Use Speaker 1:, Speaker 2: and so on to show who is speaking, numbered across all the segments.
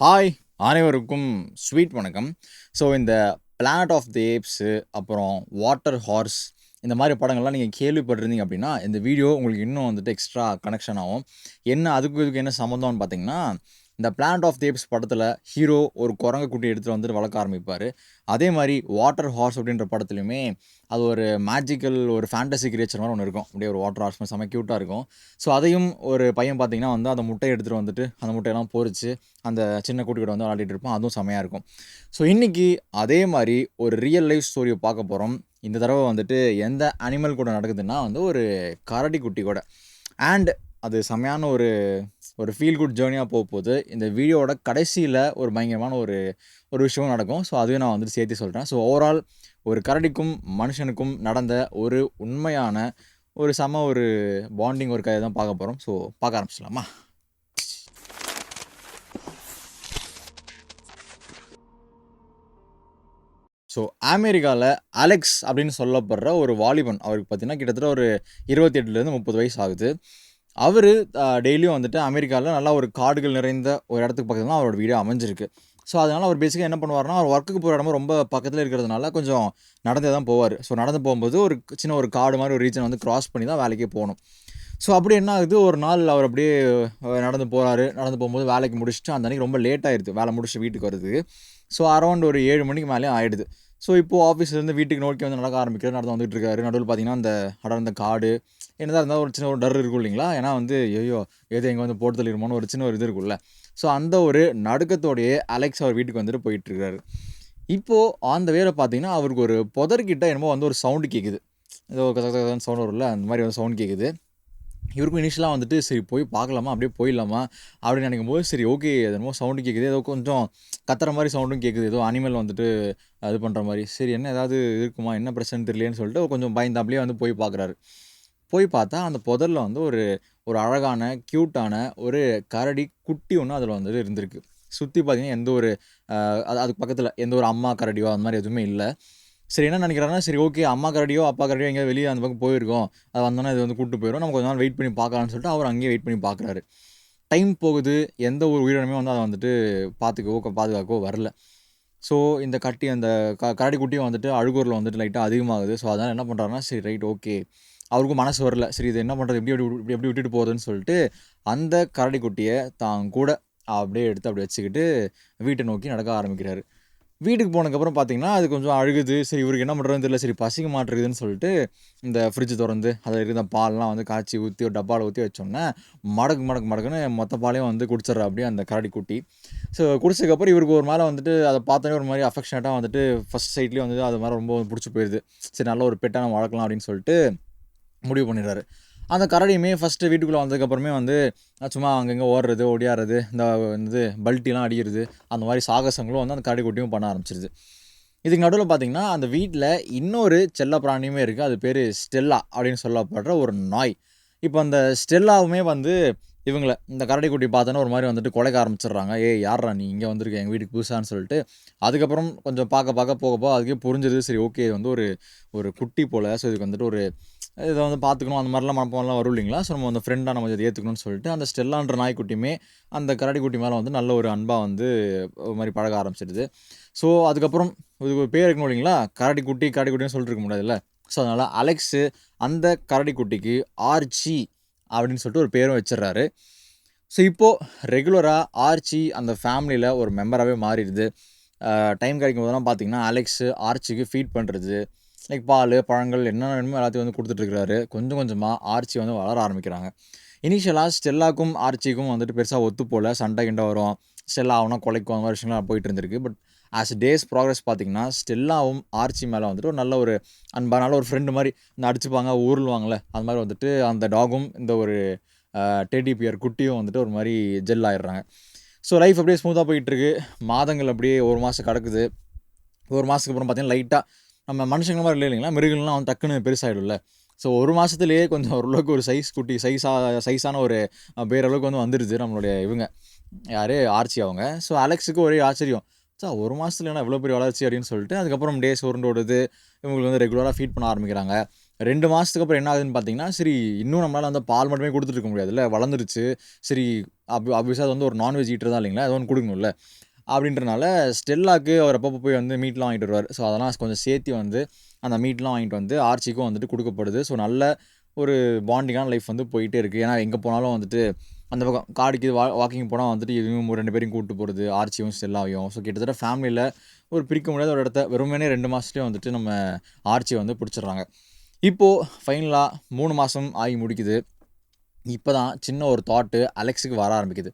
Speaker 1: Hi அனைவருக்கும் sweet வணக்கம். So இந்த பிளானட் ஆஃப் தி ஏப்ஸு அப்புறம் வாட்டர் ஹார்ஸ் இந்த மாதிரி படங்கள்லாம் நீங்கள் கேள்விப்பட்டிருந்தீங்க அப்படின்னா இந்த வீடியோ உங்களுக்கு இன்னும் வந்துட்டு எக்ஸ்ட்ரா கனெக்ஷன் ஆகும். என்ன அதுக்கு இதுக்கு என்ன சம்மந்தம்னு பார்த்தீங்கன்னா இந்த பிளான்ட் ஆஃப் தேப்ஸ் படத்தில் ஹீரோ ஒரு குரங்க குட்டி எடுத்துகிட்டு வந்துட்டு வளர்க்க ஆரம்பிப்பார். அதே மாதிரி வாட்டர் ஹார்ஸ் அப்படின்ற படத்துலையுமே அது ஒரு மேஜிக்கல் ஒரு ஃபேண்டசி கிரியேச்சர் மாதிரி ஒன்று இருக்கும். அப்படியே ஒரு வாட்டர் ஹார்ஸ் மாதிரி செம்ம க்யூட்டாக இருக்கும். ஸோ அதையும் ஒரு பையன் பார்த்தீங்கன்னா வந்து அந்த முட்டையை எடுத்துகிட்டு வந்துட்டு அந்த முட்டையெல்லாம் பொறிச்சு அந்த சின்ன குட்டிக்கிட்ட வந்து விளையாடிட்டு இருப்பான். அதுவும் செமையாக இருக்கும். ஸோ இன்றைக்கி அதே மாதிரி ஒரு ரியல் லைஃப் ஸ்டோரியை பார்க்க போகிறோம் இந்த தடவை வந்துட்டு எந்த அனிமல் கூட நடக்குதுன்னா வந்து ஒரு கரடி குட்டி கூட. அண்ட் அது செமையான ஒரு ஒரு ஃபீல் குட் ஜேர்னியாக போக போகுது. இந்த வீடியோவோட கடைசியில் ஒரு பயங்கரமான ஒரு ஒரு விஷயம் நடக்கும். ஸோ அதுவே நான் வந்துட்டு சேர்த்து சொல்கிறேன் ஸோ ஓவரால் ஒரு கரடிக்கும் மனுஷனுக்கும் நடந்த ஒரு உண்மையான ஒரு செம ஒரு பாண்டிங் ஒரு கதை தான் பார்க்க போகிறோம் ஸோ பார்க்க ஆரம்பிச்சிடலாமா? ஸோ அமெரிக்காவில் அலெக்ஸ் அப்படின்னு சொல்லப்படுற ஒரு வாலிபன். அவருக்கு பார்த்தீங்கன்னா கிட்டத்தட்ட ஒரு இருபத்தி எட்டுலேருந்து முப்பது வயசு ஆகுது. அவர் டெய்லியும் வந்துட்டு அமெரிக்காவில் நல்லா ஒரு காடுகள் நிறைந்த ஒரு இடத்துக்கு பக்கத்தில் தான் அவரோட வீடு அமைஞ்சிருக்கு. ஸோ அதனால் அவர் பேசிக்காக என்ன பண்ணுவார்னா அவர் ஒர்க்குக்கு போகிற இடமும் ரொம்ப பக்கத்தில் இருக்கிறதுனால கொஞ்சம் நடந்தே தான் போவார். ஸோ நடந்து போகும்போது ஒரு சின்ன ஒரு காடு மாதிரி ஒரு ரீஜன் வந்து கிராஸ் பண்ணி தான் வேலைக்கே போகணும். ஸோ அப்படி என்ன ஆகுது? ஒரு நாள் அவர் அப்படியே நடந்து போகிறாரு நடந்து போகும்போது வேலைக்கு முடிச்சுட்டு அந்த அன்றைக்கி ரொம்ப லேட் ஆயிடுது வேலை முடிச்சுட்டு வீட்டுக்கு வருது ஸோ அரௌண்ட் ஒரு ஏழு மணிக்கு மேலே ஆகிடுது ஸோ இப்போது ஆஃபீஸ்லேருந்து வீட்டுக்கு நோக்கி வந்து நடக்க ஆரம்பிக்கிறது நடந்து வந்துட்டு இருக்காரு. நடுவில் பார்த்தீங்கன்னா அந்த அடர்ந்த காடு என்னதான் இருந்தால் ஒரு சின்ன ஒரு டர் இருக்கும் இல்லைங்களா? ஏன்னா வந்து ஐயோ எது எங்கே வந்து போட்டு தள்ளிடுமோன்னு ஒரு சின்ன ஒரு இது இருக்கும்ல. ஸோ அந்த ஒரு நடுக்கத்தோடையே அலெக்ஸ் அவர் வீட்டுக்கு வந்துட்டு போயிட்டுருக்காரு இப்போது அந்த வேலை பார்த்தீங்கன்னா அவருக்கு ஒரு புதர்கிட்ட என்னமோ வந்து ஒரு சவுண்டு கேட்குது ஏதோ சவுண்ட் வரும்ல அந்த மாதிரி வந்து சவுண்ட் கேட்குது இவருக்கும் இனிஷியலாக வந்துட்டு சரி போய் பார்க்கலாமா? அப்படியே போயிடலாமா? அப்படின்னு நினைக்கும் போது சரி ஓகே என்னமோ சவுண்டு கேட்குது ஏதோ கொஞ்சம் கத்துற மாதிரி சவுண்டும் கேட்குது ஏதோ அனிமல் வந்துட்டு இது பண்ணுற மாதிரி. சரி என்ன ஏதாவது இருக்குமா? என்ன பிரச்சனை தெரியலேன்னு சொல்லிட்டு கொஞ்சம் பயந்தாப்லேயே வந்து போய் பார்க்குறாரு. போய் பார்த்தா அந்த புதரில் வந்து ஒரு ஒரு அழகான க்யூட்டான ஒரு கரடி குட்டி ஒன்று அதில் வந்துட்டு இருந்திருக்கு. சுற்றி பார்த்தீங்கன்னா எந்த ஒரு அது அதுக்கு பக்கத்தில் எந்த ஒரு அம்மா கரடியோ அந்த மாதிரி எதுவுமே இல்லை. சரி என்ன நினைக்கிறாங்கன்னா சரி ஓகே அம்மா கரடியோ அப்பா கரடியோ எங்கேயாவது வெளியே அந்த பக்கம் போயிருக்கோம். அது வந்தோன்னா இது வந்து கூப்பிட்டு போயிடும் நம்ம கொஞ்ச நாள் வெயிட் பண்ணி பார்க்கலான்னு சொல்லிட்டு அவர் அங்கேயே வெயிட் பண்ணி பார்க்குறாரு. டைம் போகுது எந்த ஒரு உயிரினமே வந்து அதை வந்துட்டு பார்த்துக்கவோ பாதுகாக்கவோ வரல. ஸோ இந்த கட்டி அந்த க கரடி குட்டியும் வந்துட்டு அழுகூரில் வந்துட்டு லைட்டாக அதிகமாகுது. ஸோ அதனால் என்ன பண்ணுறாருன்னா சரி ரைட் ஓகே அவருக்கும் மனசு வரல. சரி இது என்ன பண்ணுறது எப்படி எப்படி இப்படி எப்படி விட்டுட்டு போகுதுன்னு சொல்லிட்டு அந்த கரடி குட்டியை தான் கூட அப்படியே எடுத்து அப்படி வச்சுக்கிட்டு வீட்டை நோக்கி நடக்க ஆரம்பிக்கிறாரு. வீட்டுக்கு போனதுக்கப்புறம் பார்த்தீங்கன்னா அது கொஞ்சம் அழுகுது. சரி இவருக்கு என்ன பண்ணுறதுன்னு தெரியல. சரி பசிக்க மாட்டேங்குதுன்னு சொல்லிட்டு இந்த ஃப்ரிட்ஜ் திறந்து அதில் இருந்த பால்லாம் வந்து காய்ச்சி ஊற்றி ஒரு டப்பாவில் ஊற்றி வச்சோன்னே மடக்கு மடக்கு மடக்குன்னு மொத்த பாலையும் வந்து குடிச்சிட்ற அப்படியே அந்த கரடி குட்டி. ஸோ குடிச்சதுக்கப்புறம் இவருக்கு ஒரு மேலே வந்துட்டு அதை பார்த்தோன்னே ஒரு மாதிரி அஃபெக்ஷனேட்டாக வந்துட்டு ஃபஸ்ட் சைட்லேயே வந்து அது மாதிரி ரொம்ப பிடிச்சி போயிடுது சரி நல்ல ஒரு பெட்டாக வளர்க்கலாம் அப்படின்னு சொல்லிட்டு முடிவு பண்ணிடுறாரு. அந்த கரடியுமே ஃபஸ்ட்டு வீட்டுக்குள்ளே வந்ததுக்கப்புறமே வந்து சும்மா அங்கங்கே ஓடுறது ஓடியாடுறது இந்த இது பல்ட்டிலாம் அடிக்கிறது அந்த மாதிரி சாகசங்களும் வந்து அந்த கரடி குட்டியும் பண்ண ஆரம்பிச்சிருது. இதுக்கு நடுவில் பார்த்திங்கன்னா அந்த வீட்டில் இன்னொரு செல்ல பிராணியுமே இருக்குது அது பேர் ஸ்டெல்லா அப்படின்னு சொல்லப்படுற ஒரு நாய். இப்போ அந்த ஸ்டெல்லாவுமே வந்து இவங்களை இந்த கரடி குட்டி பார்த்தோன்னா ஒரு மாதிரி வந்துட்டு குலைக்க ஆரம்பிச்சிடுறாங்க. ஏ யாரா நீ? இங்கே வந்திருக்க எங்கள் வீட்டுக்கு புதுசான்னு சொல்லிட்டு. அதுக்கப்புறம் கொஞ்சம் பார்க்க பார்க்க போக போக அதுக்கே புரிஞ்சிருது சரி ஓகே இது வந்து ஒரு ஒரு குட்டி போல். ஸோ இதுக்கு வந்துட்டு ஒரு இதை வந்து பார்த்துக்கணும். அந்த மாதிரிலாம் மனப்பான்லாம் வரும் இல்லைங்களா? ஸோ நம்ம அந்த ஃப்ரெண்டாக நம்ம இதை ஏற்றுக்கணும்னு சொல்லிட்டு அந்த ஸ்டெல்லான்ற நாய்க்குட்டியுமே அந்த கரடி குட்டி மேலே வந்து நல்ல ஒரு அன்பாக வந்து ஒரு மாதிரி பழக ஆரம்பிச்சிடுது ஸோ அதுக்கப்புறம் இதுக்கு ஒரு பேர் இருக்கணும் இல்லைங்களா? கரடி குட்டி கரடி குட்டின்னு சொல்லிட்டு இருக்க முடியாதுல்ல? ஸோ அதனால் அலெக்ஸு அந்த கரடி குட்டிக்கு ஆர்ச்சி அப்படின்னு சொல்லிட்டு ஒரு பேரும் வச்சிடுறாரு. ஸோ இப்போது ரெகுலராக ஆர்ச்சி அந்த ஃபேமிலியில் ஒரு மெம்பராகவே மாறிடுது. டைம் கிடைக்கும் போதெல்லாம் பார்த்தீங்கன்னா அலெக்ஸு ஆர்ச்சிக்கு ஃபீட் பண்ணுறது லைக் பால் பழங்கள் என்ன வேணுமோ எல்லாத்தையும் வந்து கொடுத்துட்ருக்காரு கொஞ்சம் கொஞ்சமாக ஆர்ச்சி வந்து வளர ஆரம்பிக்கிறாங்க. இனிஷியலாக ஸ்டெல்லாக்கும் ஆர்ச்சிக்கும் வந்துட்டு பெருசாக ஒத்து போல். சண்டை கிண்டை வரும். ஸ்டெல்லா ஆகுனா கொலைக்கும் அந்த மாதிரி விஷயங்கள்லாம் போயிட்டு இருந்திருக்கு. பட் ஆஸ் டேஸ் ப்ராக்ரஸ் பார்த்திங்கன்னா ஸ்டெல்லாவும் ஆர்ச்சி மேலே வந்துட்டு ஒரு நல்ல ஒரு அன்பானால ஒரு ஃப்ரெண்டு மாதிரி இந்த அடிச்சுப்பாங்க ஊருவாங்களே அந்த மாதிரி வந்துட்டு அந்த டாகும் இந்த ஒரு டெடி பியர் குட்டியும் வந்துட்டு ஒரு மாதிரி ஜெல் ஆயிடுறாங்க. ஸோ லைஃப் அப்படியே ஸ்மூத்தாக போயிட்டுருக்கு மாதங்கள் அப்படியே ஒரு மாதம் கிடக்குது. ஒரு மாதத்துக்கு அப்புறம் பார்த்தீங்கன்னா லைட்டாக நம்ம மனுஷங்க மாதிரி இல்லை இல்லைங்களா மிருகங்கள்லாம் வந்து டக்குன்னு பெருசாகிடும்ல ஸோ ஒரு மாதத்துலேயே கொஞ்சம் ஓரளவுக்கு ஒரு சைஸ் குட்டி சைஸாக சைஸான ஒரு பேரளவுக்கு வந்து வந்துடுது நம்மளுடைய இவங்க. யார்? ஆர்ச்சி அவங்க. ஸோ அலெக்ஸுக்கு ஒரே ஆச்சரியம். சார் ஒரு மாதத்துல என்ன இவ்வளோ பெரிய வளர்ச்சி அப்படின்னு சொல்லிட்டு அதுக்கப்புறம் டேஸ் உருண்டு ஓடுது. இவங்களுக்கு வந்து ரெகுலராக ஃபீட் பண்ண ஆரம்பிக்கிறாங்க. ரெண்டு மாதத்துக்கு அப்புறம் என்ன ஆகுதுன்னு பார்த்தீங்கன்னா சரி இன்னும் நம்மளால் அந்த பால் மட்டுமே கொடுத்துட்டு இருக்க முடியாதுல்ல? வளர்ந்துருச்சு. சரி அப் ஆப்வியஸாக அது வந்து ஒரு நான்வெஜ் ஈட்டர் தான் இல்லைங்களா? அது ஒன்று கொடுக்கணும்ல. அப்படின்றனால ஸ்டெல்லாக்கு அவர் அப்பப்போ போய் வந்து மீட்லாம் வாங்கிட்டு வருவார். ஸோ அதெல்லாம் கொஞ்சம் சேர்த்து வந்து அந்த மீட்லாம் வாங்கிட்டு வந்து ஆர்ச்சிக்கும் வந்துட்டு கொடுக்கப்படுது. ஸோ நல்ல ஒரு பாண்டிங்கான லைஃப் வந்து போயிட்டே இருக்குது ஏன்னா எங்கே போனாலும் வந்துட்டு அந்த பக்கம் காடுக்கு வா வாக்கிங் போனால் வந்துட்டு இவங்க ரெண்டு பேரையும் கூப்பிட்டு போகிறது ஆர்ச்சியும் ஸ்டெல்லாவையும். ஸோ கிட்டத்தட்ட ஃபேமிலியில் ஒரு பிரிக்க முடியாத ஒரு இடத்த வெறுமனே ரெண்டு மாதத்துலேயே வந்துட்டு நம்ம ஆர்ச்சியை வந்து பிடிச்சிடுறாங்க. இப்போது ஃபைனலாக மூணு மாதம் ஆகி முடிக்குது. இப்போ தான் சின்ன ஒரு தாட்டு அலெக்ஸுக்கு வர ஆரம்பிக்குது.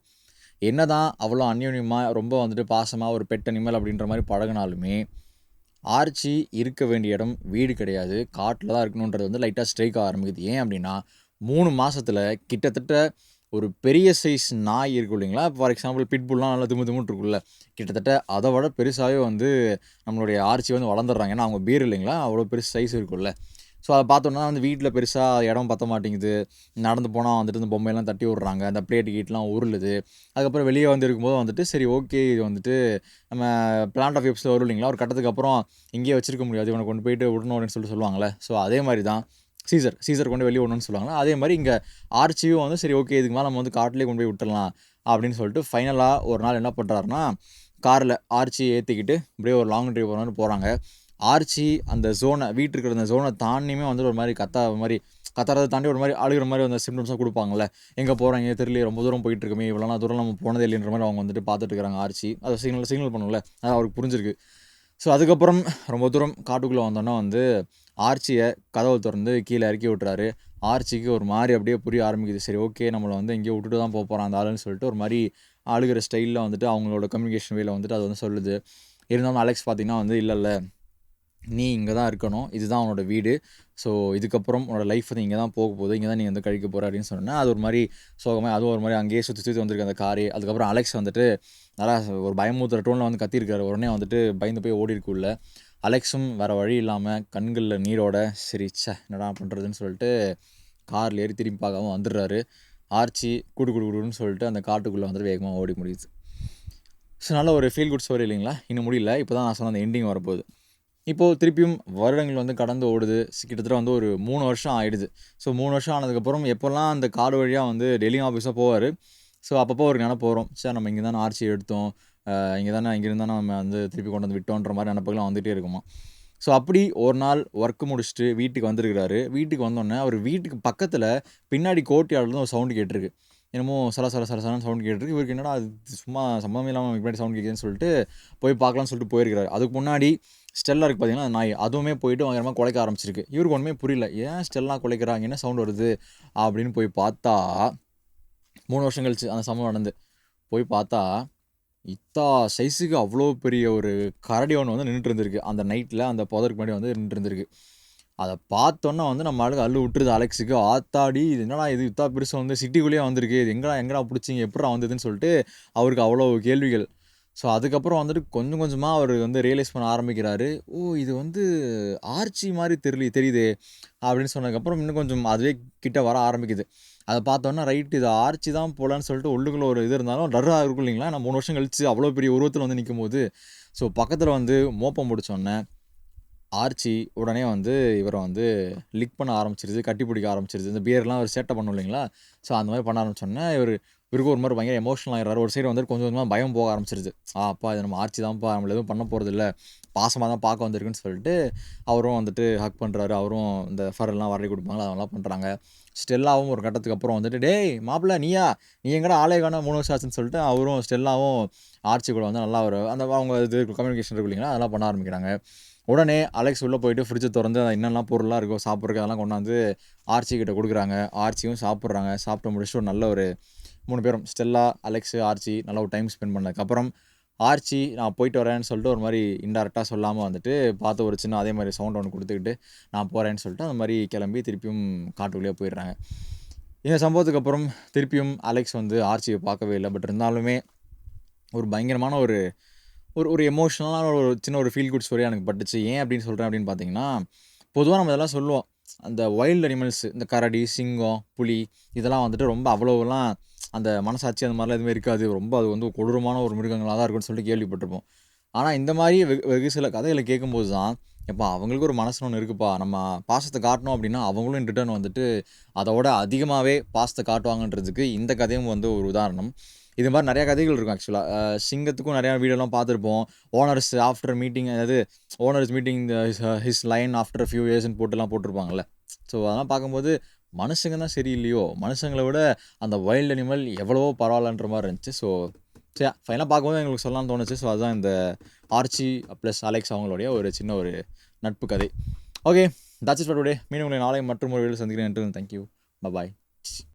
Speaker 1: என்ன தான் அவ்வளோ அந்யோன்யமாக ரொம்ப வந்துட்டு பாசமாக ஒரு பெட் அனிமல் அப்படின்ற மாதிரி பழகினாலுமே ஆர்ச்சி இருக்க வேண்டிய இடம் வீடு கிடையாது. காட்டில் தான் இருக்கணுன்றது வந்து லைட்டாக ஸ்ட்ரைக் ஆரம்பிக்குது. ஏன் அப்படின்னா மூணு மாதத்தில் கிட்டத்தட்ட ஒரு பெரிய சைஸ் நாய் இருக்கும் இல்லைங்களா? ஃபார் எக்ஸாம்பிள் பிட்புல்லாம் நல்லா திமு திமுட்டு இருக்குல்ல கிட்டத்தட்ட அதை விட பெருசாகவே வந்து நம்மளுடைய ஆர்ச்சி வந்து வளர்ந்துடுறாங்க. ஏன்னா அவங்க பீர் இல்லைங்களா? அவ்வளோ பெருசு சைஸ் இருக்குல்ல ஸோ அதை பார்த்தோன்னா வந்து வீட்டில் பெருசாக இடம் பற்ற மாட்டேங்குது. நடந்து போனால் வந்துட்டு இந்த பொம்மையெல்லாம் தட்டி விட்றாங்க. அந்த பிளேட் கீட்லாம் உருளுது. அதுக்கப்புறம் வெளியே வந்து இருக்கும்போது வந்துட்டு சரி ஓகே இது வந்துட்டு நம்ம பிளான்ட் ஆஃப் எப்ஸில் வரும் இல்லைங்களா? ஒரு கட்டத்துக்கு அப்புறம் இங்கேயே வச்சிருக்க முடியாது. இவனை கொண்டு போயிட்டு விடணும் அப்படின்னு சொல்லிட்டு சொல்லுவாங்களே ஸோ அதே மாதிரி தான் சீசர் சீசர் கொண்டு வெளியே விடணும்னு சொல்லுவாங்களா அதே மாதிரி இங்கே ஆர்ச்சியும் வந்து சரி ஓகே இதுக்கு மேலே நம்ம வந்து காட்டிலே கொண்டு போய் விட்டுடலாம் அப்படின்னு சொல்லிட்டு ஃபைனலாக ஒரு நாள் என்ன பண்ணுறாருன்னா காரில் ஆர்ச்சி ஏற்றிக்கிட்டு இப்படியே ஒரு லாங் ட்ரைவ் போகணுன்னு போகிறாங்க ஆர்ச்சி அந்த ஜோனை வீட்டுக்கு இருக்கிற அந்த ஜோனை தாண்டியுமே வந்துட்டு ஒரு மாதிரி கத்தா மாதிரி கத்துறதை தாண்டி ஒரு மாதிரி அழுகிற மாதிரி அந்த சிம்டம்ஸாக கொடுப்பாங்கல்ல. எங்கே போகிறாங்க தெரியல ரொம்ப தூரம் போயிட்டு இருக்குமே இவ்வளோ தூரம் நம்ம போனதே இல்லைன்ற மாதிரி அவங்க வந்துட்டு பார்த்துட்டு இருக்காங்க ஆர்ச்சி. அதை சிக்னல் சிக்னல் பண்ணல அது அவருக்கு புரிஞ்சிருக்கு. ஸோ அதுக்கப்புறம் ரொம்ப தூரம் காட்டுக்குள்ளே வந்தோன்னா வந்து ஆர்ச்சியை கதவை திறந்து கீழே இறக்கி விட்டுறாரு. ஆர்ச்சிக்கு ஒரு மாதிரி அப்படியே புரிய ஆரம்பிக்குது. சரி ஓகே நம்மளை வந்து எங்கேயோ விட்டுட்டு தான் போக போகிறான் அந்த ஆளுன்னு சொல்லிட்டு ஒரு மாதிரி அழுகிற ஸ்டைலில் வந்துட்டு அவங்களோட கம்யூனிகேஷன் வேல வந்துட்டு அது வந்து சொல்லுது. இருந்தாலும் அலெக்ஸ் பார்த்தீங்கன்னா வந்து இல்லை இல்லை நீ இங்கே தான் இருக்கணும். இதுதான் உன்னோட வீடு. ஸோ இதுக்கப்புறம் உன்னோட லைஃப் வந்து இங்கே தான் போக போகுது. இங்கே தான் நீ வந்து கழிக்க போகிற அப்படின்னு சொன்னால் அது ஒரு மாதிரி சோகமாக அதுவும் ஒரு மாதிரி அங்கேயே சுற்றி சுற்றி வந்திருக்கு அந்த காரு. அதுக்கப்புறம் அலெக்ஸ் வந்துட்டு நல்லா ஒரு பயமூத்துற டோனில் வந்து கத்திருக்காரு உடனே வந்துட்டு பயந்து போய் ஓடி இருக்குள்ள அலெக்ஸும் வேறு வழி இல்லாமல் கண்களில் நீரோட சரி ச்சே என்னடா பண்ணுறதுன்னு சொல்லிட்டு காரில் ஏறி திரும்பி பார்க்காம வந்துடுறாரு. ஆர்ச்சி கூடு குடு குடுன்னு சொல்லிட்டு அந்த காட்டுக்குள்ளே வந்துட்டு வேகமாக ஓடி முடியுது. ஸோ நல்ல ஒரு ஃபீல் குட் ஸ்டோரி இல்லைங்களா? இன்னும் முடியல. இப்போ தான் நான் சொன்ன அந்த எண்டிங் வரப்போகுது. இப்போது திருப்பியும் வருடங்கள் வந்து கடந்து ஓடுது. கிட்டத்தட்ட வந்து ஒரு மூணு வருஷம் ஆயிடுது. ஸோ மூணு வருஷம் ஆனதுக்கப்புறம் எப்போல்லாம் அந்த காடு வழியாக வந்து டெல்லி ஆஃபீஸாக போவார். ஸோ அப்பப்போ ஒரு நினைப்பு வரும். சார் நம்ம இங்கே தானே ஆர்ச்சி எடுத்தோம். இங்கே தானே இங்கே தானே நம்ம வந்து திருப்பி கொண்டு வந்து விட்டோன்ற மாதிரி நினப்புகள்லாம் வந்துகிட்டே இருக்குமா? ஸோ அப்படி ஒரு நாள் ஒர்க்கு முடிச்சுட்டு வீட்டுக்கு வந்திருக்கிறாரு. வீட்டுக்கு வந்தோடனே அவர் வீட்டுக்கு பக்கத்தில் பின்னாடி கோர்ட்யார்டில் ஒரு சவுண்டு கேட்டிருக்கு. என்னமோ சல சல சல சலன்னு சவுண்ட் கேட்டிருக்கு. இவருக்கு என்னடா அது சும்மா சம்பந்தம் இல்லாமல் பின்னாடி சவுண்ட் கேட்குதுன்னு சொல்லிட்டு போய் பார்க்கலாம்னு சொல்லிட்டு போயிருக்கிறாரு. அதுக்கு முன்னாடி ஸ்டெல்லா இருக்குது பார்த்தீங்கன்னா நாய். அதுவுமே போயிட்டு பயங்கரமாக குலைக்க ஆரம்பிச்சிருக்கு. இவருக்கு ஒன்றுமே புரியல. ஏன் ஸ்டெல்லா குலைக்கிறாங்க? என்ன சவுண்ட் வருது? அப்படின்னு போய் பார்த்தா மூணு வருஷம் கழிச்சு அந்த சம்பவம் நடந்து. போய் பார்த்தா இத்தா சைஸுக்கு அவ்வளோ பெரிய ஒரு கரடி ஒன்று வந்து நின்றுட்டு இருந்திருக்கு. அந்த நைட்டில் அந்த புதருக்கு முன்னாடி வந்து நின்றுட்டு இருந்திருக்கு. அதை பார்த்தோன்னா வந்து நம்ம ஆளுக்கு அள்ளு விட்டுருது அலெக்ஸுக்கு. ஆத்தாடி இது என்னடா இது? இத்தா பெருசு வந்து சிட்டிக்குள்ளேயே வந்திருக்கு. இது எங்கடா எங்கடா பிடிச்சிங்க? எப்படா வந்ததுன்னு சொல்லிட்டு அவருக்கு அவ்வளோ கேள்விகள். ஸோ அதுக்கப்புறம் வந்துட்டு கொஞ்சம் கொஞ்சமாக அவர் வந்து ரியலைஸ் பண்ண ஆரம்பிக்கிறாரு. ஓ இது வந்து ஆர்ச்சி மாதிரி தெரியல தெரியுதே அப்படின்னு சொன்னதுக்கப்புறம் இன்னும் கொஞ்சம் அதுவே கிட்ட வர ஆரம்பிக்குது. அதை பார்த்தோன்னா ரைட் இது ஆர்ச்சி தான் போகலான்னு சொல்லிட்டு உள்ளுக்குள்ள ஒரு இது இருந்தாலும் டர்ராக இருக்கும் இல்லைங்களா? நான் மூணு வருஷம் கழிச்சு அவ்வளோ பெரிய உருவத்தில் வந்து நிற்கும் போது ஸோ பக்கத்தில் வந்து மோப்பம் பிடிச்சோன்னே ஆர்ச்சி உடனே வந்து இவரை வந்து லிக் பண்ண ஆரம்பிச்சிருது கட்டி பிடிக்க ஆரம்பிச்சிருது. இந்த பியர்லாம் அவர் சேட்டை பண்ணும் இல்லைங்களா? ஸோ அந்த மாதிரி பண்ண ஆரம்பிச்சோன்னே இவர் இவருக்கு ஒரு மாதிரி பயங்கர எமோஷனல் ஆகிடுறாரு ஒரு சைடு வந்து கொஞ்சம் கொஞ்சமாக பயம் போக ஆரம்பிச்சிருச்சு. ஆ அப்பா இது நம்ம ஆர்ச்சி தான்ப்பா நம்மள எதுவும் பண்ண போகிறது இல்லை. பாசமாக தான் பார்க்க வந்திருக்குன்னு சொல்லிட்டு அவரும் வந்துட்டு ஹக் பண்ணுறாரு அவரும் இந்த ஃபரெல்லாம் வரடி கொடுப்பாங்களா அதெல்லாம் பண்ணுறாங்க ஸ்டெல்லாவும் ஒரு கட்டத்துக்கு அப்புறம் வந்துட்டு டேய் மாப்பிள்ள நீயா? நீ எங்கடா ஆளே காண மூணு வருஷம் ஆச்சுன்னு சொல்லிட்டு அவரும் ஸ்டெல்லாவும் ஆர்ச்சி கூட வந்து நல்லா ஒரு அந்த அவங்க இது கம்யூனிகேஷன் இருக்கு இல்லைங்களா அதெல்லாம் பண்ண ஆரம்பிக்கிறாங்க. உடனே அலெக்ஸ் உள்ளே போயிட்டு ஃப்ரிட்ஜை திறந்து அது என்னெல்லாம் பொருளாக இருக்கோ சாப்பிட்றதுக்கு அதெல்லாம் கொண்டாந்து ஆர்ச்சி கிட்ட கொடுக்குறாங்க. ஆர்ச்சியும் சாப்பிட்றாங்க. சாப்பிட்டு முடிச்சுட்டு ஒரு நல்ல ஒரு மூணு பேரும். ஸ்டெல்லா அலெக்ஸு ஆர்ச்சி நல்லா ஒரு டைம் ஸ்பெண்ட் பண்ணதுக்கப்புறம் ஆர்ச்சி நான் போயிட்டு வரேன்னு சொல்லிட்டு ஒரு மாதிரி இன்டெரக்டாக சொல்லாமல் வந்துட்டு பார்த்து ஒரு சின்ன அதே மாதிரி சவுண்ட் ஒன்று கொடுத்துக்கிட்டு நான் போகிறேன்னு சொல்லிட்டு அந்த மாதிரி கிளம்பி திருப்பியும் காட்டுக்குள்ளேயே போயிடுறாங்க. இந்த சம்பவத்துக்கு அப்புறம் திருப்பியும் அலெக்ஸ் வந்து ஆர்ச்சியை பார்க்கவே இல்லை. பட் இருந்தாலுமே ஒரு பயங்கரமான ஒரு ஒரு ஒரு எமோஷனலான ஒரு சின்ன ஒரு ஃபீல் குட் ஸ்டோரியாக எனக்கு பட்டுச்சு. ஏன் அப்படின்னு சொல்கிறேன் அப்படின்னு பார்த்தீங்கன்னா பொதுவாக நம்ம இதெல்லாம் சொல்லுவோம். அந்த வைல்டு அனிமல்ஸ் இந்த கரடி சிங்கம் புலி இதெல்லாம் வந்துட்டு ரொம்ப அவ்வளோவெல்லாம் அந்த மனசாட்சி அந்த மாதிரிலாம் எதுவுமே இருக்காது. ரொம்ப அது வந்து கொடூரமான ஒரு மிருகங்களாக தான் இருக்கும்னு சொல்லிட்டு கேள்விப்பட்டிருப்போம். ஆனால் இந்த மாதிரி வெகு வெகு சில கதைகளை கேட்கும்போது தான் எப்போ அவங்களுக்கு ஒரு மனசுன்னு ஒன்று இருக்குப்பா. நம்ம பாசத்தை காட்டணும் அப்படின்னா அவங்களும் இன் ரிட்டர்ன் வந்துட்டு அதோட அதிகமாகவே பாசத்தை காட்டுவாங்கன்றதுக்கு இந்த கதையும் வந்து ஒரு உதாரணம். இது மாதிரி நிறையா கதைகள் இருக்கும் ஆக்சுவலாக சிங்கத்துக்கும் நிறையா வீடியோலாம் பார்த்துருப்போம். ஓனர்ஸ் ஆஃப்டர் மீட்டிங் அதாவது owners meeting his line after few இயர்ஸ்னு போட்டுலாம் போட்டிருப்பாங்கல்ல. ஸோ அதெல்லாம் பார்க்கும்போது மனுஷங்க தான் சரியில்லையோ? மனுஷங்களை விட அந்த வைல்ட் அனிமல் எவ்வளவோ பரவாயில்லன்ற மாதிரி இருந்துச்சு. ஸோ சரி ஃபைனலாக பார்க்கும்போது எங்களுக்கு சொல்லலாம்னு தோணுச்சு. ஸோ அதுதான் இந்த ஆர்ச்சி ப்ளஸ் அலெக்ஸ் அவங்களுடைய ஒரு சின்ன ஒரு நட்பு கதை. Okay that's is for today mean உங்களை நாளை மற்றும் ஒரு வீடியோ சந்திக்கிறேன் தேங்க்யூ பாய்